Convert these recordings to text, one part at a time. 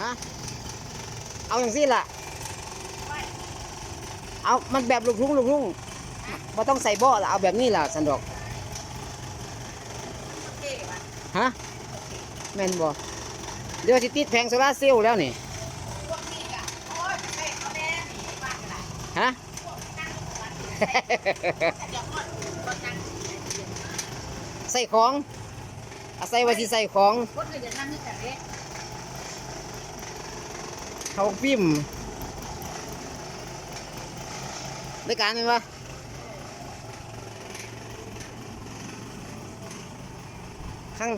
ฮะเอาอย่างซี่ล่ะ เอามันแบบลูกทุ่งลูกทุ่งบ่ต้องใส่บ่อละเอาแบบนี้ล่ะสันดอกเก๋ว่ะฮะแม่นบ่เดี๋ยวสิติดแผงโซลาร์เซลล์แล้วนี่พวกนี้ก็โอ้ยเก๋เขาแน่หนีบ้านกันละฮะพวกนั่งตรงนั้นแต่เดี๋ยวก่อนคนนั่งใส่ของอาศัยว่าสิใส่ของ คนอื่นจะนั่งนี่แต่ เขาพิมพ์ได้การไหมวะข้าง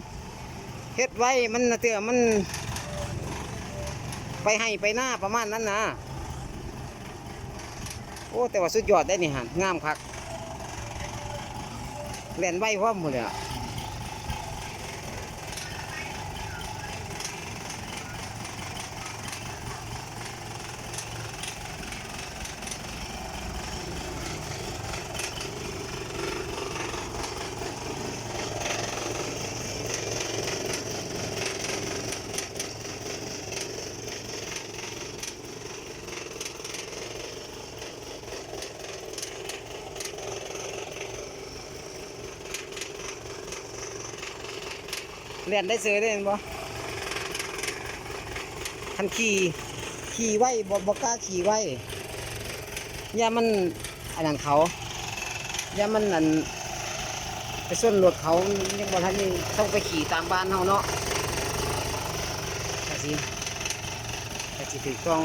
เฮ็ดไว้มันเตือมัน ไปให้ไปหน้าประมาณนั้นนะโอ้แต่ว่าสุดยอดได้นี่ฮะงามคักเล่นไว้พร้อมหมดเลยอะ เรียนได้เสือได้เห็นบ่ทันขี่ขี่ไว้บ่บ่กล้าขี่ไว้อย่ามันอันนั้นเขาอย่ามันอันไปส่วนรถเขายังบ่ทันนี่ต้องไปขี่ตามบ้านเฮาเนาะก็สิก็สิถูกต้อง